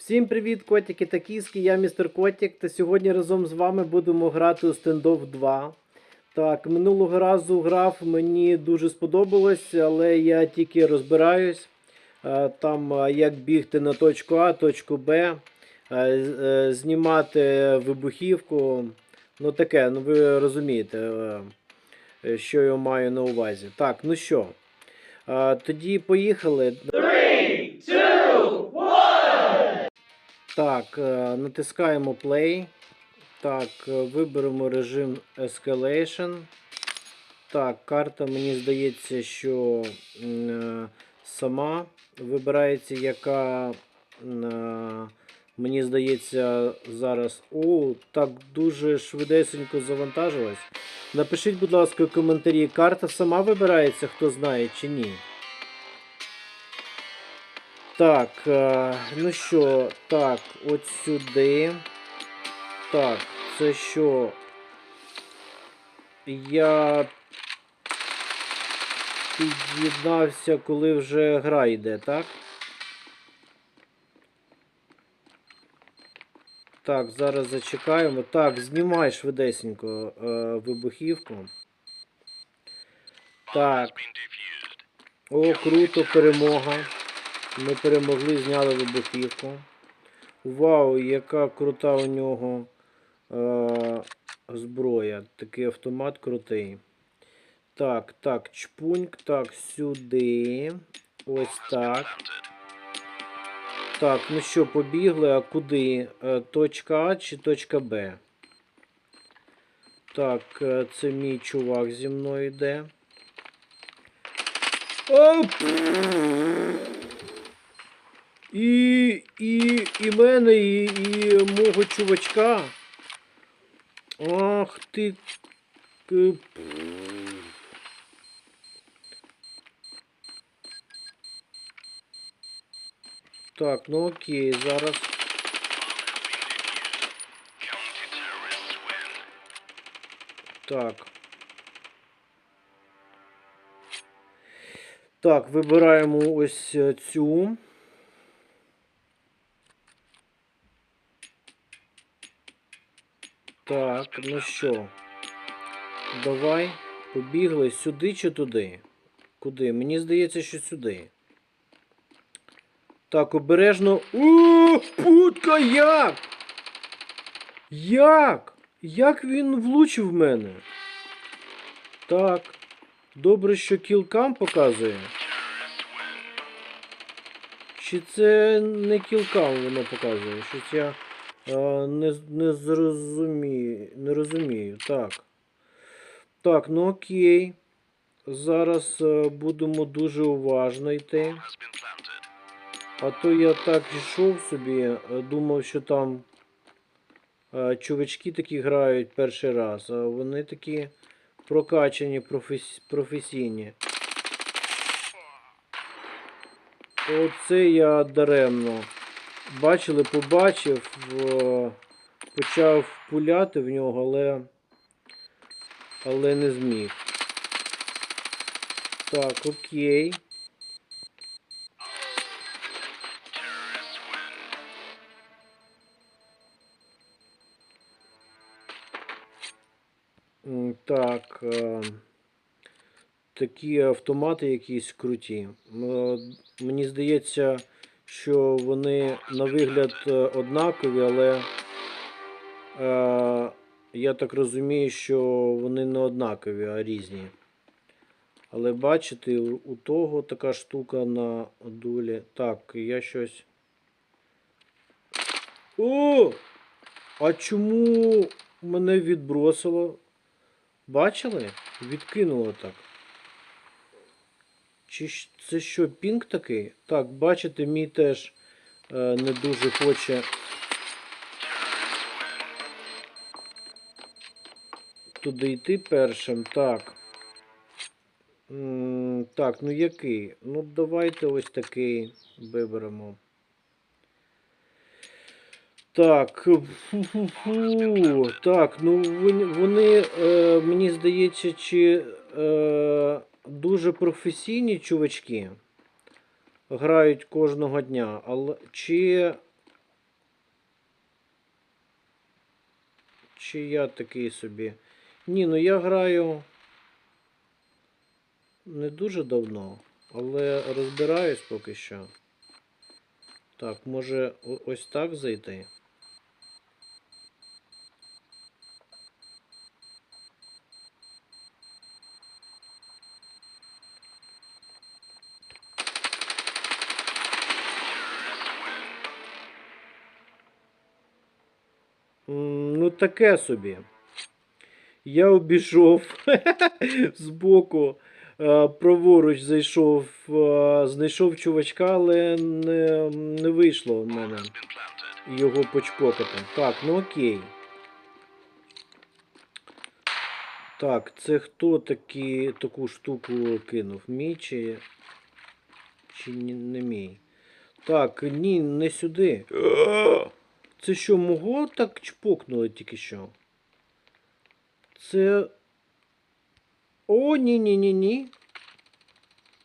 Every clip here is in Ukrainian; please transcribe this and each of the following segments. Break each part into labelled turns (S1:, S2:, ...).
S1: Всім привіт, котики та кіски, я містер Котик, та сьогодні разом з вами будемо грати у Standoff 2. Так, минулого разу грав, мені дуже сподобалось, але я тільки розбираюсь. Е, Там е, як бігти на точку А, точку Б, е, знімати вибухівку. Ну таке, ну ви розумієте, що я маю на увазі. Так, ну що, тоді поїхали. Так, е, натискаємо play. Так, е, виберемо режим Escalation. Так, карта, мені здається, що е, сама вибирається, яка мені здається зараз. О, так дуже швидесенько завантажилась. Напишіть, будь ласка, в коментарі, карта сама вибирається, хто знає чи ні. Так, е, ну що, так, от сюди. Так, це що? Я під'єднався, коли вже гра йде, так? Так, зараз зачекаємо. Так, знімай швидесенько е, вибухівку. Так. О, круто, перемога. Ми перемогли, зняли вибухівку. Вау, яка крута у нього е- зброя. Такий автомат крутий. Так, так, чпуньк, так, сюди. Ось так. Так, ну що, побігли, а куди? Е, точка А чи точка Б? Так, е, це мій чувак зі мною йде. Оп! І, і, і мене, і, і мого чувачка. Ах ти. Так, ну окей, зараз. Так. Так, вибираємо ось е, цю. Так, ну що? Давай. Побігли сюди чи туди? Куди? Мені здається, що сюди. Так, обережно. О, путка як? Як? Як він влучив в мене? Так. Добре, що кілкам показує. Чи це не кілкам воно показує? Щось я не, не зрозумію. Не розумію. Так. Так, ну окей. Зараз е, будемо дуже уважно йти. А то я так йшов собі, е, думав, що там е, чувачки такі грають перший раз, а вони такі прокачані, професі... професійні. Оце я даремно. Бачили, побачив, е, почав пуляти в нього, але, але не зміг. Так, окей. Так. е, Такі автомати якісь круті. Мені здається, що вони на вигляд е, однакові, але е, я так розумію, що вони не однакові, а різні. Але бачите, у того така штука на дулі. Так, я щось. О! А чому мене відбросило? Бачили? Відкинуло так. Чи це що, пінг такий? Так, бачите, мій теж е, не дуже хоче. Туди йти першим. Так. Так, ну який? Ну, давайте ось такий виберемо. Так, фу-фу-фу. Так, ну вони, вони е, мені здається, чи е, дуже професійні чувачки грають кожного дня, але чи чи я такий собі? Ні, ну я граю не дуже давно, але розбираюсь поки що. Так, може ось так зайти? Ну, таке собі. Я обійшов збоку, е, праворуч зайшов, е, знайшов чувачка, але не, не вийшло в мене його почпокати. Так, ну окей. Так, це хто такі, таку штуку кинув? Мій чи, чи не мій? Так, ні, не сюди. Це що, мого так чпокнули тільки що? Це. О, ні, ні, ні, ні.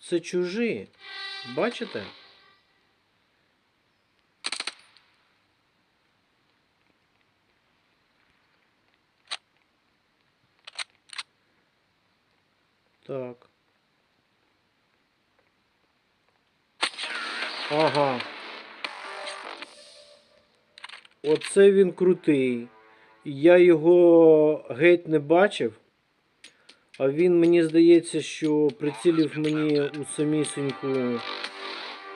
S1: Це чужі. Бачите? Так. Ага. Оце він крутий. Я його геть не бачив. А він, мені здається, що прицілив мені у самісіньку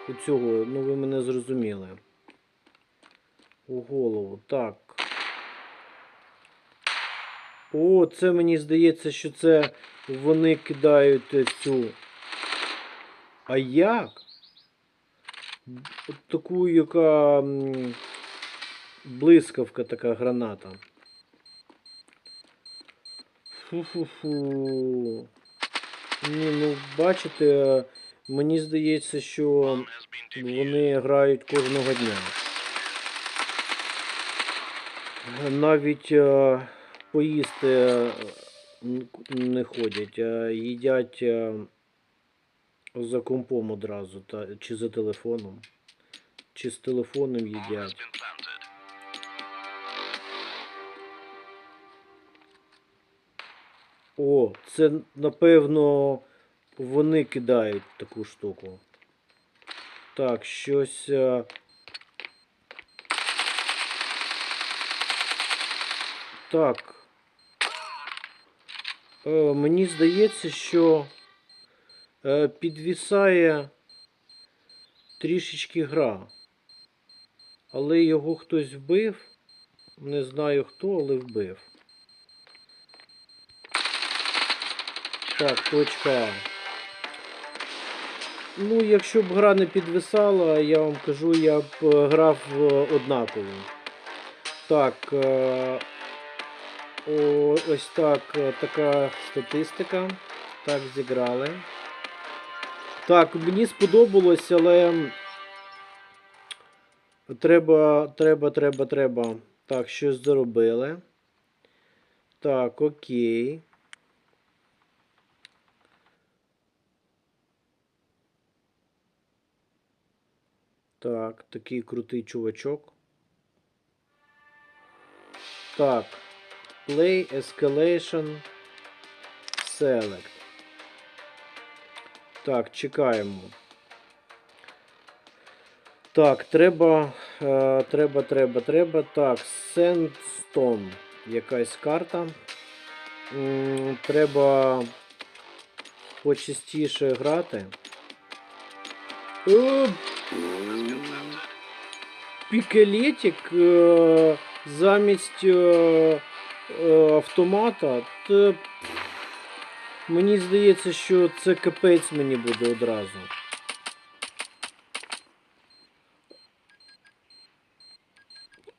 S1: у цього, ну ви мене зрозуміли. У голову. Так. О, це мені здається, що це вони кидають цю. А як? От таку, яка блискавка така граната. Фу-фу-фу. Ні, ну бачите, мені здається, що вони грають кожного дня. Навіть е, поїсти е, не ходять, а їдять е, за компом одразу, чи за телефоном. Чи з телефоном їдять. О, це напевно вони кидають таку штуку. Так, щось. е, Так. Е, мені здається, що е, підвісає трішечки гра. Але його хтось вбив. Не знаю хто, але вбив. Так, точка. Ну, якщо б гра не підвисала, я вам кажу, я б е, грав е, однаково. Так. е, О, ось так, така статистика. Так, зіграли. Так, мені сподобалось, але треба, треба, треба, треба. Так, щось заробили. Так, окей. Так, такий крутий чувачок. Так. Play Escalation Select. Так, чекаємо. Так, треба, е, треба, треба, треба. Так, Sandstone. Якась карта. М, Треба почастіше грати. Е, Пікелетик е, замість е, е, автомата. Та, мені здається, що це капець мені буде одразу.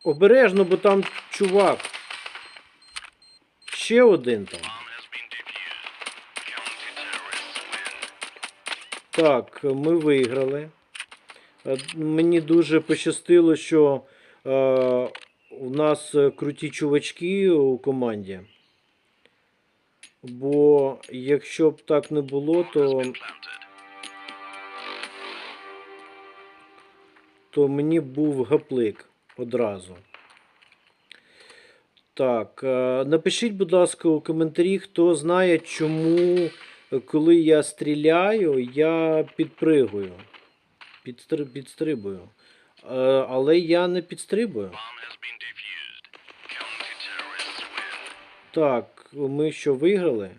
S1: Обережно, бо там чувак. Ще один там. Так, ми виграли. Е, Мені дуже пощастило, що е, у нас круті чувачки у команді. Бо якщо б так не було, то, то мені був гаплик одразу. Так, е, напишіть, будь ласка, у коментарі, хто знає, чому, коли я стріляю, я підпригую. Підстр... Підстрибую. Е, Але я не підстрибую. Так, ми що виграли?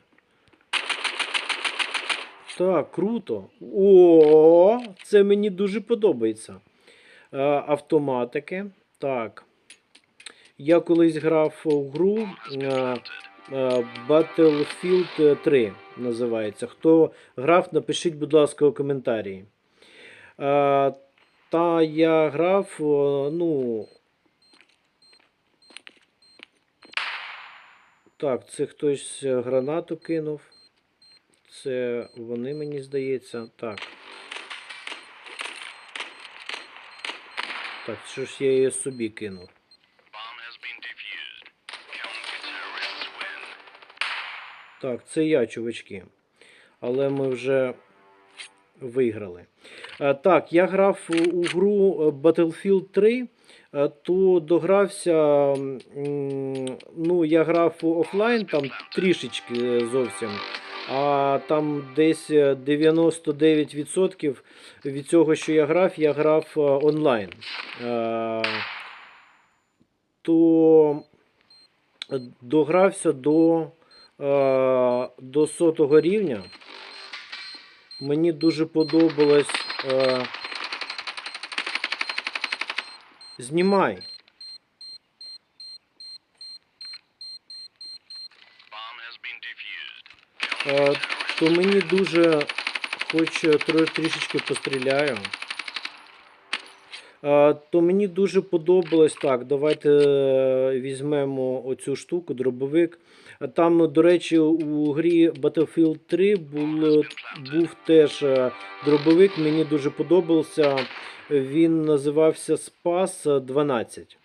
S1: Так, круто. О, це мені дуже подобається. Е, Автоматики. Так. Я колись грав у гру е, е, Battlefield 3 називається. Хто грав, напишіть, будь ласка, у коментарі. Е, Та я грав, ну. Так, це хтось гранату кинув. Це вони, мені здається. Так. Так, що ж я її собі кинув? Так, це я, чувачки. Але ми вже виграли. Е, Так, я грав у- гру е, Battlefield 3, е, то догрався. Ну, я грав офлайн там трішечки зовсім. А там десь е, 99% від цього, що я грав, я грав онлайн. То догрався до, до сотого рівня. Мені дуже подобалось. Е, знімай. Е, то мені дуже хоч тро- трішечки постріляю. Е, То мені дуже подобалось так. Давайте е, візьмемо оцю штуку, дробовик. Там, до речі, у грі Battlefield 3 був, був теж е, дробовик, мені дуже подобався. Він називався Спас 12.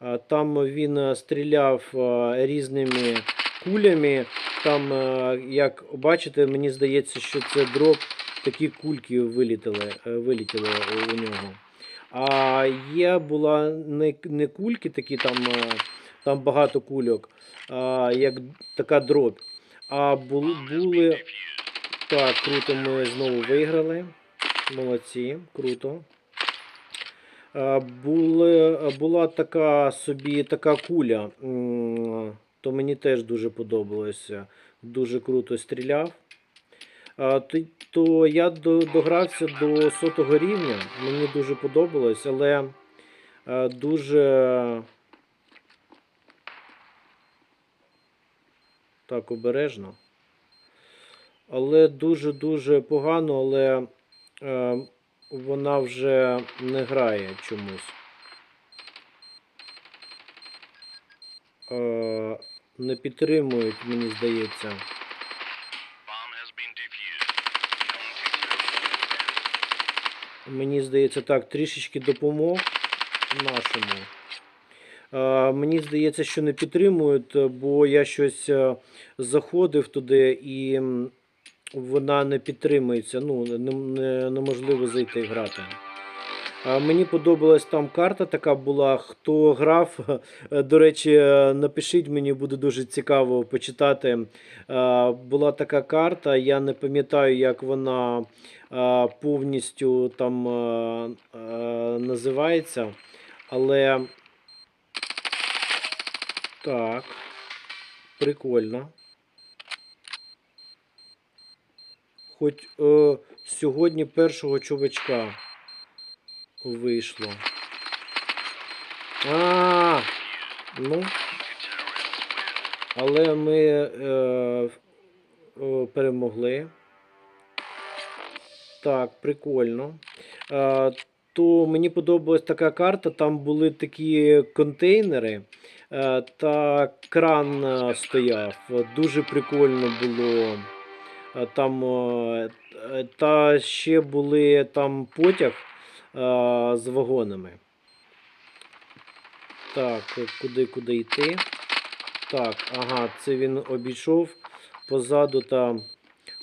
S1: А Там він е, стріляв е, різними кулями. Там, е, як бачите, мені здається, що це дроп, такі кульки е, вилітіли у- у нього. А є була не, не кульки, такі там, е, там багато кульок, а як така дробь. А були, були. Так, круто, ми знову виграли. Молодці, круто. А, Були, була така собі така куля, то мені теж дуже подобалося. Дуже круто стріляв. То я догрався до сотого рівня. Мені дуже подобалось, але е, дуже так обережно. Але дуже-дуже погано, але е, вона вже не грає чомусь. Е, не підтримують, мені здається. Мені здається, так, трішечки допомог нашому. Мені здається, що не підтримують, бо я щось е, заходив туди і вона не підтримується. Ну, не, не, неможливо зайти грати. Мені подобалась там карта така була. Хто грав, е, до речі, е, напишіть, мені буде дуже цікаво почитати. Була така карта, я не пам'ятаю, як вона повністю там е, е, називається. Але так, прикольно. Хоч е, сьогодні першого чувачка вийшло. А, ну. Але ми е, е, перемогли. Так, прикольно. То мені подобалась така карта, там були такі контейнери та кран стояв. Дуже прикольно було. Там, та ще були там потяг з вагонами. Так, куди куди йти? Так, ага, це він обійшов позаду, та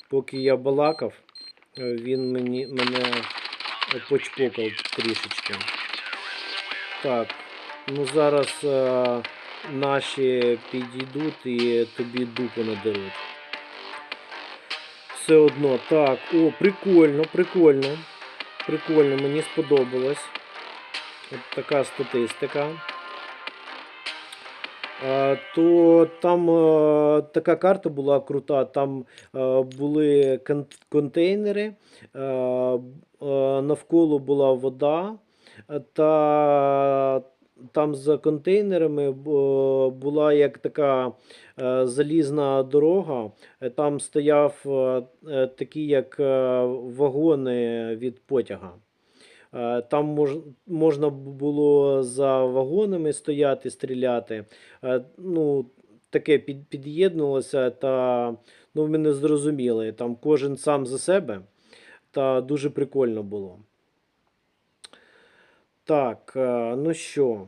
S1: поки я балакав, він мені, мене почпокав трішечки. Так, ну зараз е, наші підійдуть і тобі дупу надеруть. Все одно. Так, о, прикольно, прикольно. Прикольно, мені сподобалось. От така статистика. То там е, така карта була крута. Там е, були контейнери, е, навколо була вода, та там за контейнерами була як така залізна дорога. Там стояв такі як вагони від потяга. Е, Там мож, можна було за вагонами стояти, стріляти. Е, Ну, таке під, під'єднувалося, та ну, ми не зрозуміли. Там кожен сам за себе, та дуже прикольно було. Так, е, ну що.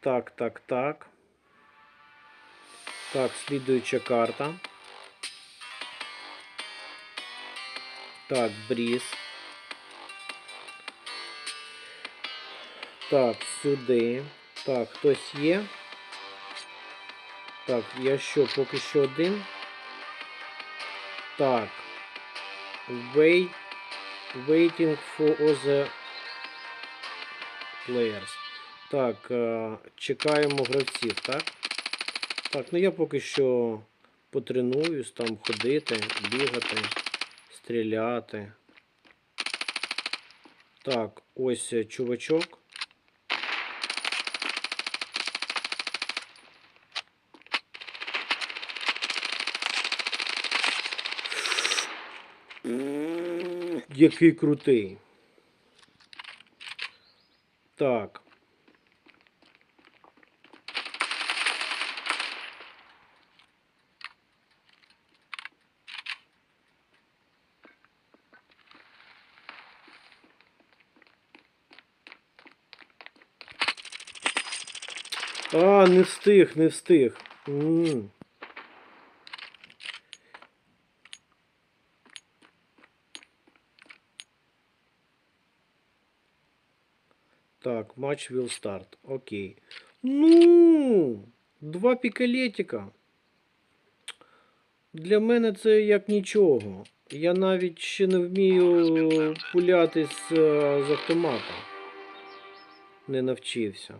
S1: Так, так, так. Так, слідуюча карта. Так, бріз. Так, сюди. Так, хтось є. Так, я що, поки що один. Так. Wait, waiting for other players. Так, е, чекаємо гравців, так? Так, ну я поки що потренуюсь там ходити, бігати, стріляти. Так, ось е, чувачок. Який крутий. Так. А, не встиг, не встиг. Так, матч will start. Окей. Ну, два пікалетика. Для мене це як нічого. Я навіть ще не вмію пуляти е, з автомата. Не навчився.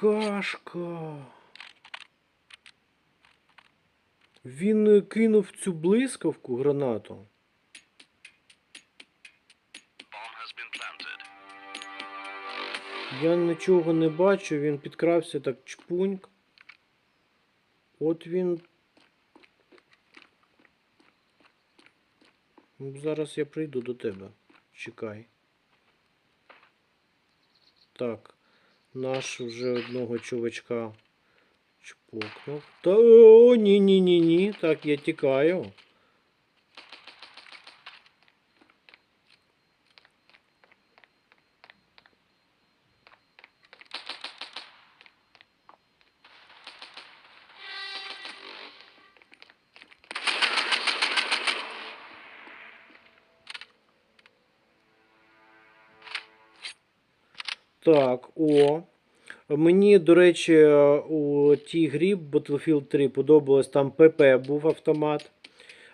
S1: Какашка. Він е, кинув цю блискавку гранату. Я нічого не бачу, він підкрався так чпуньк. От він. Ну, Зараз я прийду до тебе. Чекай. Так. Наш вже одного чувачка чпокнув. Та о, ні, ні, ні, ні. Так, я тікаю. Так, о. Мені, до речі, у тій грі Battlefield 3 подобалось там ПП був автомат.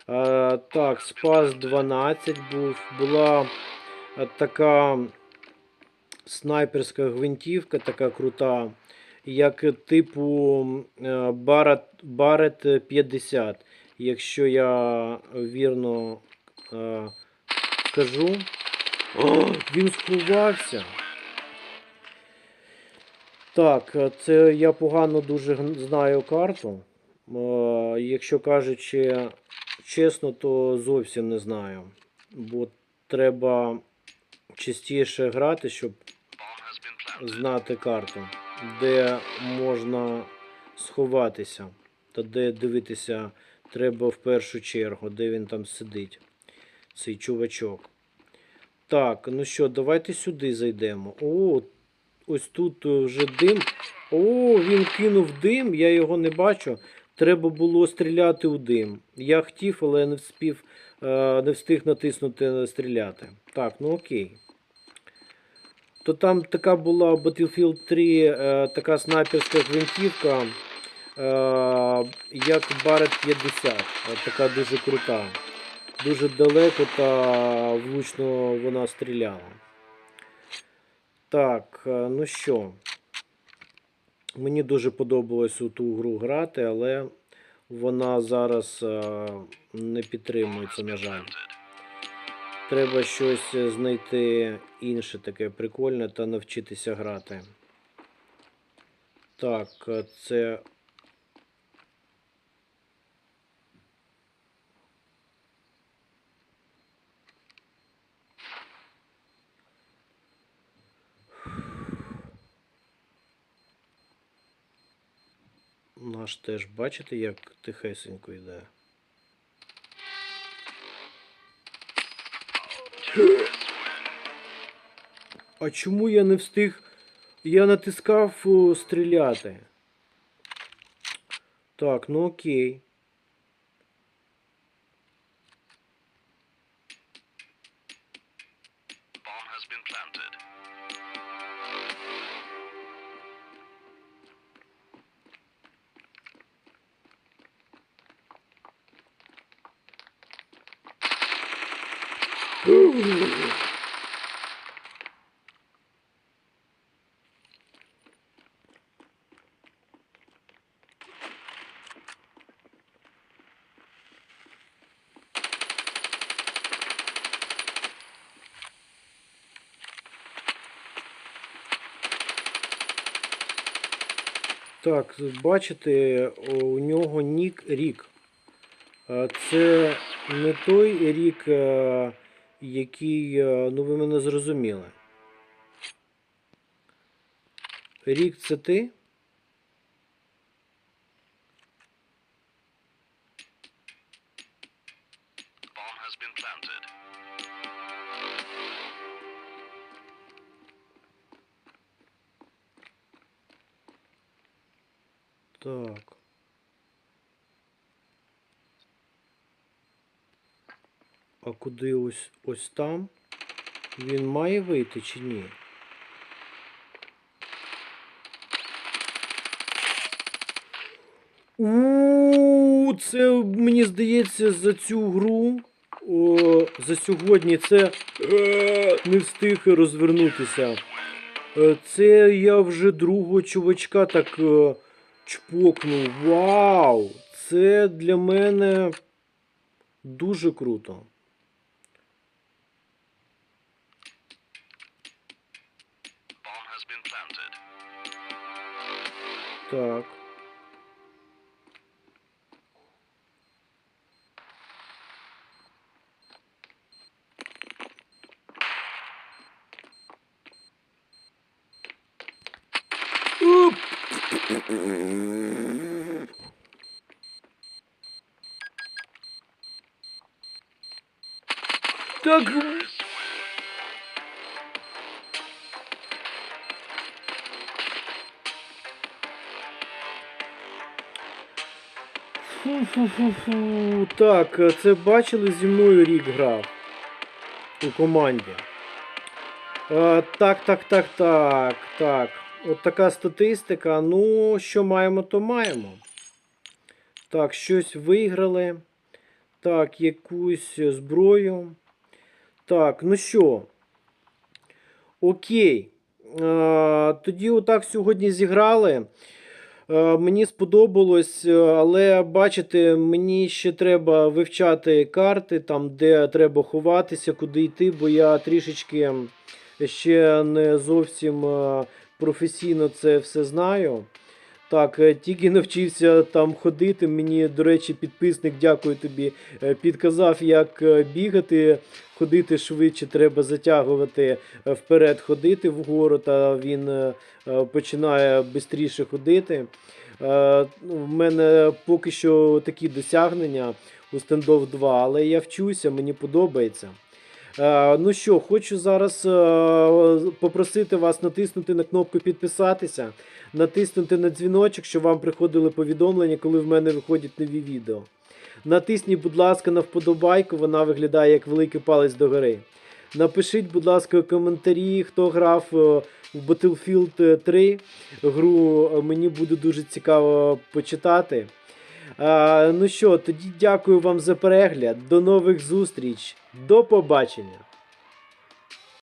S1: Е, так, Спас 12 був. Була е, така снайперська гвинтівка, така крута, як типу е, Barrett 50. Якщо я вірно е, кажу. О, він сховався. Так, е, це я погано дуже знаю карту. Е, Якщо кажучи чесно, то зовсім не знаю. Бо треба частіше грати, щоб знати карту. де можна сховатися, та де дивитися треба в першу чергу, де він там сидить, цей чувачок. Так, ну що, давайте сюди зайдемо. О, ось тут е, вже дим. О, він кинув дим, я його не бачу. Треба було стріляти у дим. Я хотів, але не вспів, е, не встиг натиснути стріляти. Так, ну окей. То там така була Battlefield 3 е, така снайперська гвинтівка, е, як Barrett 50. Е, Така дуже крута. Дуже далеко та влучно вона стріляла. Так, е, ну що. Мені дуже подобалось у ту гру грати, але вона зараз е, не підтримується, на жаль. Треба щось знайти інше таке прикольне та навчитися грати. Так, е, це. Наш теж бачите, як тихесенько йде. А чому я не встиг? Я натискав стріляти. Так, ну окей. Так, бачите, у нього нік рік. Це не той рік, е, який, е, ну ви мене зрозуміли. Рік це ти? А ось ось там? Він має вийти чи ні? У, це мені здається за цю гру. О, за сьогодні це е, не встиг розвернутися. Е, Це я вже другого чувачка так е, чпокнув. Вау! Це для мене дуже круто. Так. Оп! Так. Фу-фу-фу-фу. Так, е, це бачили зі мною рік грав у команді. Е, так, так, так, так, так. От така статистика. Ну, що маємо, то маємо. Так, щось виграли. Так, якусь зброю. Так, ну що. Окей. Е, тоді отак сьогодні зіграли. Е, Мені сподобалось, е, але бачите, мені ще треба вивчати карти, там, де треба ховатися, куди йти, бо я трішечки ще не зовсім е, професійно це все знаю. Так, е, тільки навчився там ходити. Мені, до речі, підписник, дякую тобі. е, Підказав, як е, бігати, ходити швидше, треба затягувати вперед, ходити вгору, та він починає швидше ходити. Е, ну, мене поки що такі досягнення у стендов 2, але я вчуся, мені подобається. Е, Ну що, хочу зараз е, попросити вас натиснути на кнопку підписатися, натиснути на дзвіночок, щоб вам приходили повідомлення, коли в мене виходять нові відео. Натисніть, будь ласка, на вподобайку, вона виглядає як великий палець догори. Напишіть, будь ласка, коментарі, хто грав е, в Battlefield 3 гру. Мені буде дуже цікаво почитати. А, ну що, тоді дякую вам за перегляд. До нових зустріч. До побачення.